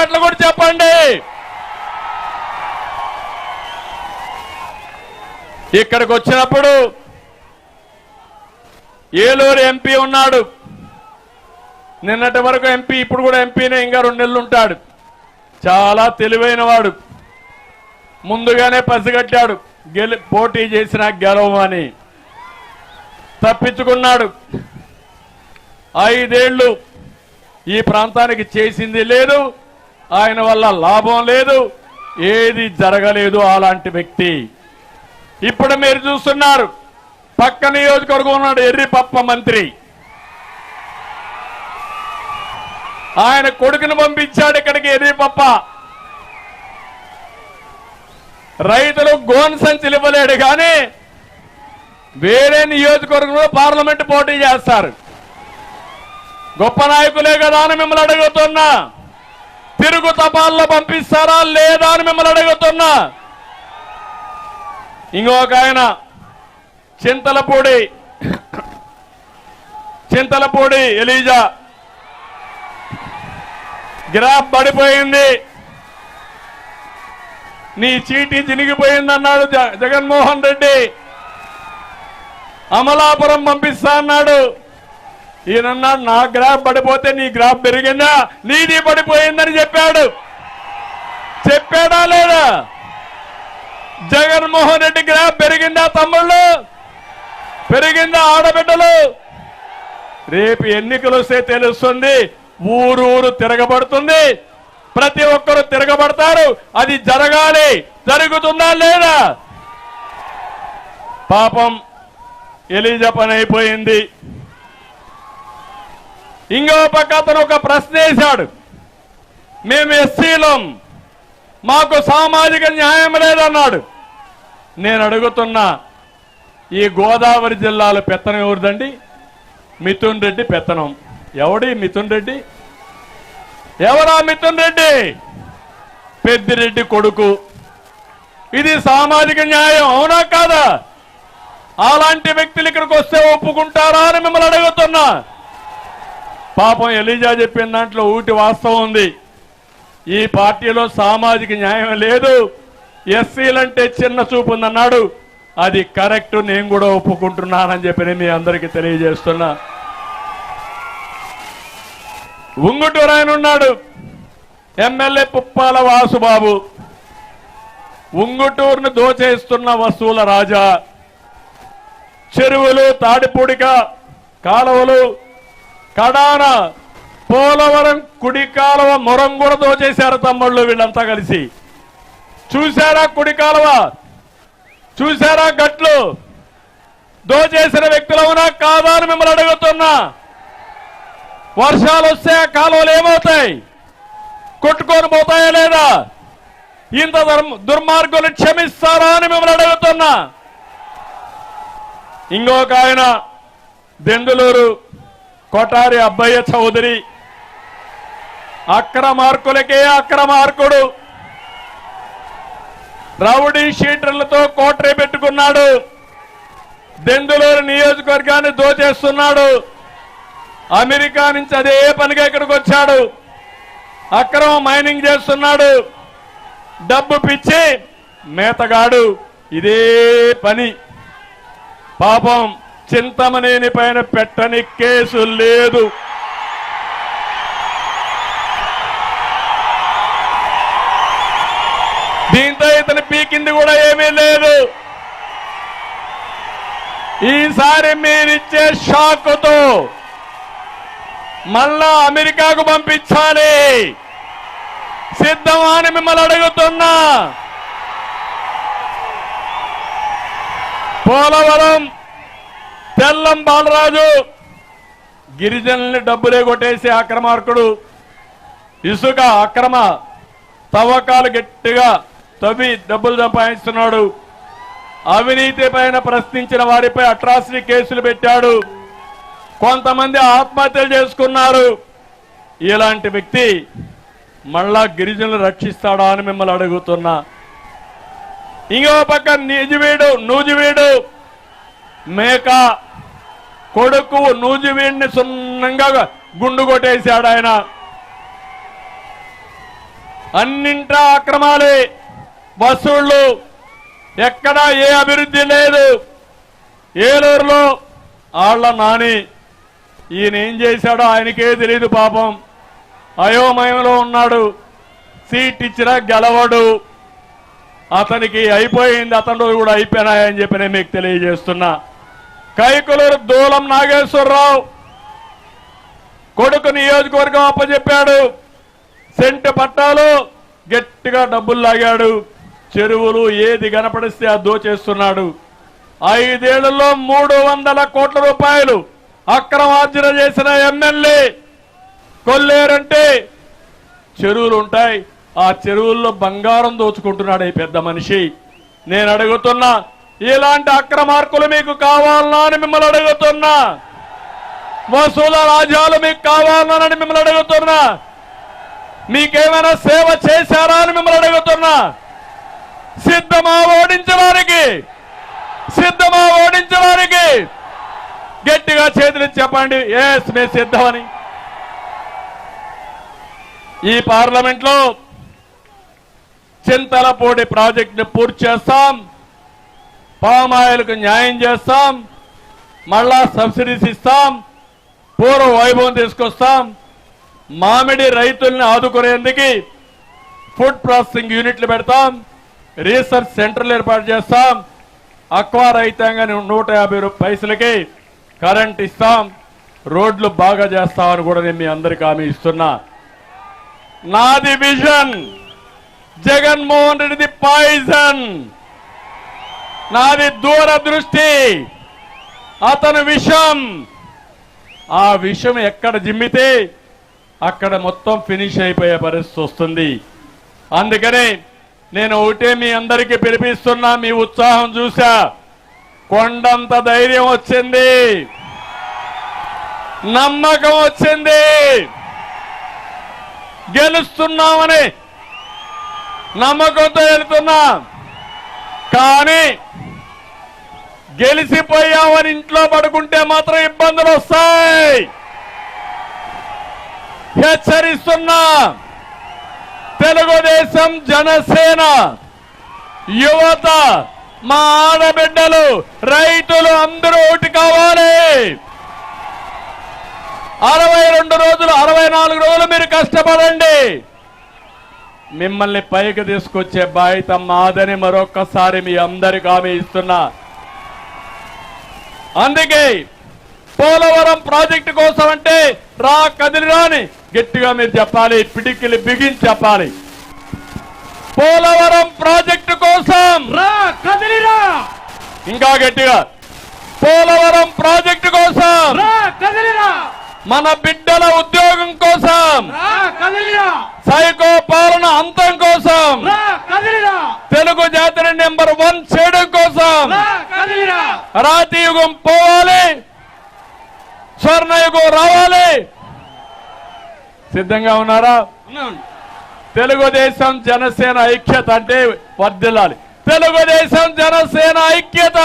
పట్ల కూడా చెప్పండి. ఇక్కడికి వచ్చినప్పుడు ఏలూరు ఎంపీ ఉన్నాడు. నిన్నటి వరకు ఎంపీ ఇప్పుడు కూడా ఎంపీనే ఇంకా రెండు నెలలు ఉంటాడు. చాలా తెలివైన వాడు. ముందుగానే పసిగట్టాడు. గెలి పోటీ చేసిన గెలవమని. తప్పించుకున్నాడు. ఐదేళ్ళు ఈ ప్రాంతానికి చేసింది లేదు. ఆయన వల్ల లాభం లేదు ఏది జరగలేదు అలాంటి వ్యక్తి. ఇప్పుడు మీరు చూస్తున్నారు పక్క నియోజకవర్గం ఉన్నాడు ఎర్రిపప్ప మంత్రి. ఆయన కొడుకును పంపించాడు ఇక్కడికి ఎర్రిపప్ప. రైతులు గోన్ సంచులు ఇవ్వలేడు కానీ వేరే నియోజకవర్గంలో పార్లమెంట్ పోటీ చేస్తారు. గొప్ప నాయకులే కదా అని మిమ్మల్ని అడుగుతున్నా. తిరుగు తపాల్లో పంపిస్తారా లేదా అని మిమ్మల్ని అడుగుతున్నా. ఇంకొక ఆయన చింతలపూడి. చింతలపూడి ఎలీజా. గ్రాఫ్ పడిపోయింది. నీ చీటీ చినిగిపోయిందన్నాడు జగన్మోహన్ రెడ్డి. అమలాపురం పంపిస్తా అన్నాడు. ఈయనన్నాడు నా గ్రాఫ్ పడిపోతే నీ గ్రాఫ్ పెరిగిందా? నీది పడిపోయిందని చెప్పాడు. చెప్పాడా లేదా? జగన్మోహన్ రెడ్డి గ్రాఫ్ పెరిగిందా తమ్ముళ్ళు? పెరిగిందా ఆడబిడ్డలు? రేపు ఎన్నికలు వస్తే తెలుస్తుంది. ఊరు ఊరు తిరగబడుతుంది. ప్రతి ఒక్కరు తిరగబడతారు. అది జరగాలి. జరుగుతుందా లేదా? పాపం ఎలిజా పని అయిపోయింది. ఇంకో పక్క అతను ఒక ప్రశ్న వేశాడు. మేము ఎస్సీలం. మాకు సామాజిక న్యాయం లేదన్నాడు. నేను అడుగుతున్నా ఈ గోదావరి జిల్లాలో పెత్తనం ఎవరిదండి? మిథున్ రెడ్డి పెత్తనం. ఎవడి మిథున్ రెడ్డి? ఎవరా మిథున్ రెడ్డి? పెద్దిరెడ్డి కొడుకు. ఇది సామాజిక న్యాయం అవునా కాదా? అలాంటి వ్యక్తులు ఇక్కడికి వస్తే ఒప్పుకుంటారా అని మిమ్మల్ని అడుగుతున్నా. పాపం ఎలిజా చెప్పిన దాంట్లో ఊటి వాస్తవం ఉంది. ఈ పార్టీలో సామాజిక న్యాయం లేదు. ఎస్సీలంటే చిన్న చూపు ఉందన్నాడు. అది కరెక్ట్ నేను కూడా ఒప్పుకుంటున్నానని చెప్పి మీ అందరికీ తెలియజేస్తున్నా. ఉంగుటూరు ఆయన ఉన్నాడు. ఎమ్మెల్యే పుప్పాల వాసుబాబు. ఉంగుటూరును దోచేస్తున్న వస్తువుల రాజా. చెరువులు తాడిపూడిక కాలువలు కడాన పోలవరం కుడికాలవ మొరం కూడా దోచేశారు తమ్ముళ్ళు వీళ్ళంతా కలిసి. చూశారా కుడి కాలువ చూశారా గట్లు? దోచేసిన వ్యక్తులు అవునా కాదా అని మిమ్మల్ని అడుగుతున్నా. వర్షాలు వస్తే ఆ కాలువలు ఏమవుతాయి? కొట్టుకొని పోతాయా లేదా? ఇంత దుర్మార్గులు క్షమిస్తారా అని మిమ్మల్ని అడుగుతున్నా. ఇంకొక ఆయన దెందులూరు కొటారి అబ్బయ్య చౌదరి. అక్రమార్కులకే అక్రమార్కుడు. రౌడీ షీటర్లతో కోటరీ పెట్టుకున్నాడు. దెందులూరు నియోజకవర్గాన్ని దోచేస్తున్నాడు. అమెరికా నుంచి అదే పనిగా ఇక్కడికి వచ్చాడు. అక్రమ మైనింగ్ చేస్తున్నాడు. డబ్బు పిచ్చి మేతగాడు. ఇదే పని. పాపం చింతమనేని పైన పెట్టని కేసు లేదు. దీంతో ఇతను పీకింది కూడా ఏమీ లేదు. ఈసారి మీరిచ్చే షాక్తో మళ్ళా అమెరికాకు పంపించాలి. సిద్ధమా అని మిమ్మల్ని అడుగుతున్నా. పోలవరం తెల్లం బాలరాజు గిరిజనుల్ని డబ్బులే కొట్టేసి అక్రమార్కుడు. ఇసుక అక్రమ తవ్వకాలు గట్టిగా తవ్వి డబ్బులు సంపాదిస్తున్నాడు. అవినీతి పైన ప్రశ్నించిన వారిపై అట్రాసిటీ కేసులు పెట్టాడు. కొంతమంది ఆత్మహత్యలు చేసుకున్నారు. ఇలాంటి వ్యక్తి మళ్ళా గిరిజనులు రక్షిస్తాడా అని మిమ్మల్ని అడుగుతున్నా. ఇంకో పక్క నిజువీడు నూజివీడు మేక కొడుకు నూజివీడిని సున్నంగా గుండు కొట్టేశాడు ఆయన. అన్నింటా అక్రమాలే. వసూళ్ళు ఎక్కడా ఏ అభివృద్ధి లేదు. ఏలూరులో ఆళ్ళ నాని ఈయన ఏం చేశాడో ఆయనకే తెలియదు పాపం. అయోమయంలో ఉన్నాడు. సీట్ ఇచ్చినా గెలవడు. అతనికి అయిపోయింది అతను కూడా అయిపోయినాయని చెప్పి నేను మీకు తెలియజేస్తున్నా. కైకులూరు దూలం నాగేశ్వరరావు కొడుకు నియోజకవర్గం అప్పచెప్పాడు సెంట్ పట్టాలు గట్టిగా డబ్బులు లాగాడు. చెరువులు ఏది కనపడిస్తే అది దోచేస్తున్నాడు ఐదేళ్ళలో మూడు వందల కోట్ల రూపాయలు అక్రమార్జన చేసిన ఎమ్మెల్యే కొల్లేరంటే చెరువులు ఉంటాయి. ఆ చెరువుల్లో బంగారం దోచుకుంటున్నాడు ఈ పెద్ద మనిషి. నేను అడుగుతున్నా ఇలాంటి అక్రమార్కులు మీకు కావాలనా అని మిమ్మల్ని అడుగుతున్నా? మసూద రాజ్యాలు మీకు కావాలని మిమ్మల్ని అడుగుతున్నా? మీకేమైనా సేవ చేశారా అని మిమ్మల్ని అడుగుతున్నా? సిద్ధమా ఓడించడానికి? సిద్ధమా ఓడించడానికి? గట్టిగా చేతులు చెప్పండి. ఎస్ మేము సిద్ధమని. ఈ పార్లమెంట్లో చింతలపూడి ప్రాజెక్టుని పూర్తి చేస్తాం. పామాయిల్కు న్యాయం చేస్తాం మళ్ళా సబ్సిడీస్ ఇస్తాం పూర్వ వైభవం తీసుకొస్తాం. మామిడి రైతుల్ని ఆదుకునేందుకు ఫుడ్ ప్రాసెసింగ్ యూనిట్లు పెడతాం రీసెర్చ్ సెంటర్లు ఏర్పాటు చేస్తాం. అక్వా రైతాంగాన్ని నూట యాభై పైసలకి కరెంట్ ఇస్తాం. రోడ్లు బాగా చేస్తామని కూడా నేను మీ అందరికీ హామీ ఇస్తున్నా. నాది విజన్ జగన్మోహన్ రెడ్డిది పాయిజన్. నాది దూరదృష్టి అతను విషం. ఆ విషం ఎక్కడ జిమ్మితే అక్కడ మొత్తం ఫినిష్ అయిపోయే పరిస్థితి వస్తుంది. అందుకనే నేను ఒకటే మీ అందరికీ పిలిపిస్తున్నా మీ ఉత్సాహం చూసా. కొండంత ధైర్యం వచ్చింది. నమ్మకం వచ్చింది. గెలుస్తున్నామని నమ్మకంతో వెళ్తున్నా. కానీ గెలిచిపోయామని ఇంట్లో పడుకుంటే మాత్రం ఇబ్బందులు వస్తాయి. హెచ్చరిస్తున్నా తెలుగుదేశం జనసేన యువత మా ఆడబిడ్డలు రైతులు అందరూ ఒకటి కావాలి. అరవై రెండు రోజులు అరవై నాలుగు రోజులు మీరు కష్టపడండి. మిమ్మల్ని పైకి తీసుకొచ్చే బాధ్యత మాదని మరొక్కసారి మీ అందరికి హామీ ఇస్తున్నా. అందుకే పోలవరం ప్రాజెక్టు కోసం అంటే రా కదిలిరాని గట్టిగా మీరు చెప్పాలి పిడికిలి బిగించి చెప్పాలి. పోలవరం ప్రాజెక్టు కోసం రా కదిలిరా ఇంకా గట్టిగా పోలవరం ప్రాజెక్టు కోసం రా కదిలిరా మన బిడ్డల ఉద్యోగం కోసం సైకో పాలన అంతం కోసం తెలుగు జాతిని నెంబర్ వన్ చేయడం కదిలిరా రాతి యుగం పోవాలి స్వర్ణయుగం రావాలి. సిద్ధంగా ఉన్నారా? తెలుగుదేశం జనసేన ఐక్యత అంటే వర్దిల్లాలి తెలుగుదేశం జనసేన ఐక్యత.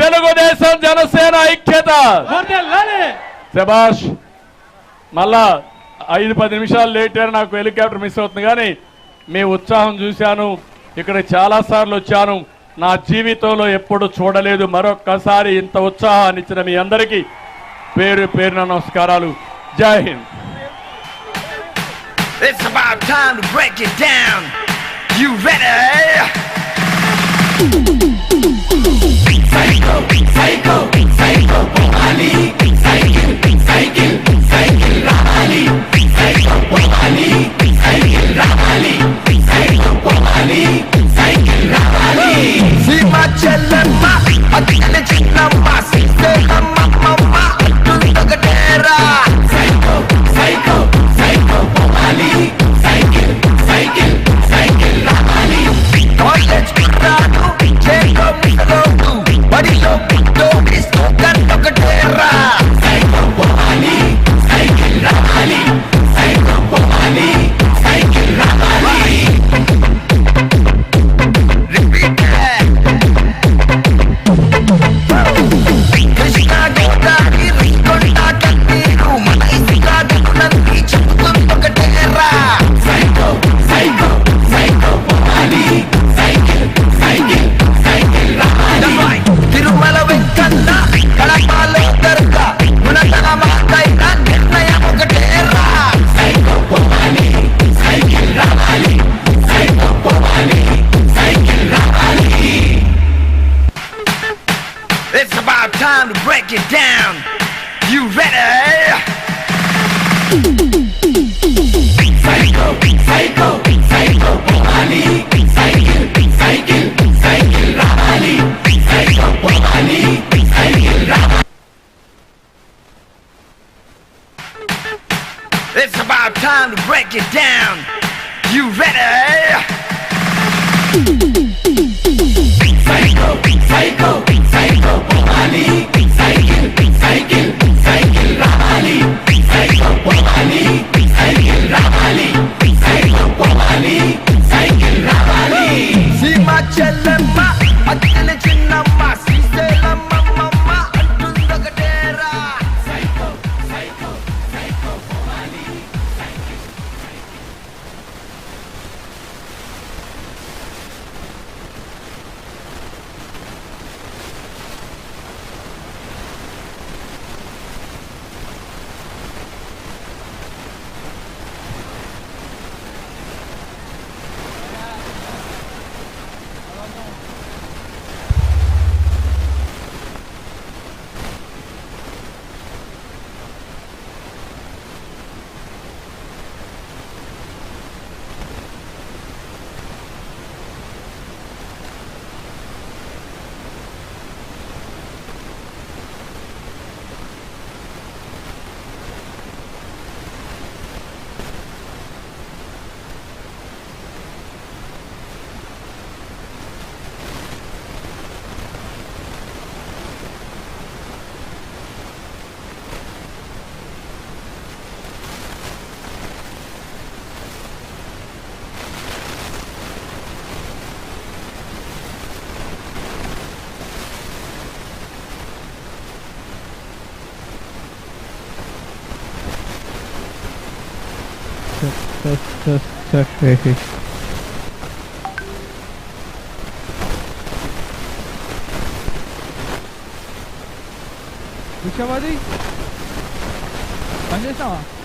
తెలుగుదేశం జనసేన ఐక్యత. శబాష్ మళ్ళా ఐదు పది నిమిషాలు లేట్ అయినా నాకు హెలికాప్టర్ మిస్ అవుతుంది కానీ మీ ఉత్సాహం చూశాను. ఇక్కడ చాలా సార్లు వచ్చాను. నా జీవితంలో ఎప్పుడు చూడలేదు మరొక్కసారి ఇంత ఉత్సాహాన్ని ఇచ్చిన మీ అందరికీ పేరు పేరున నమస్కారాలు జై Hind It's about time to break it down. You ready? Psycho, psycho, psycho, Ali. Cycle, cycle, cycle, Ramali. Psycho, Ali. Cycle, Ramali. చెల్లమ్మ అక్కల చిన్నమ్మ It's about time to break it down. You ready? Psycho, psycho, psycho, psycho, psycho, psycho, psycho, psycho. It's about time to break it down. You ready? tak tak tak. Which are they? Sanjay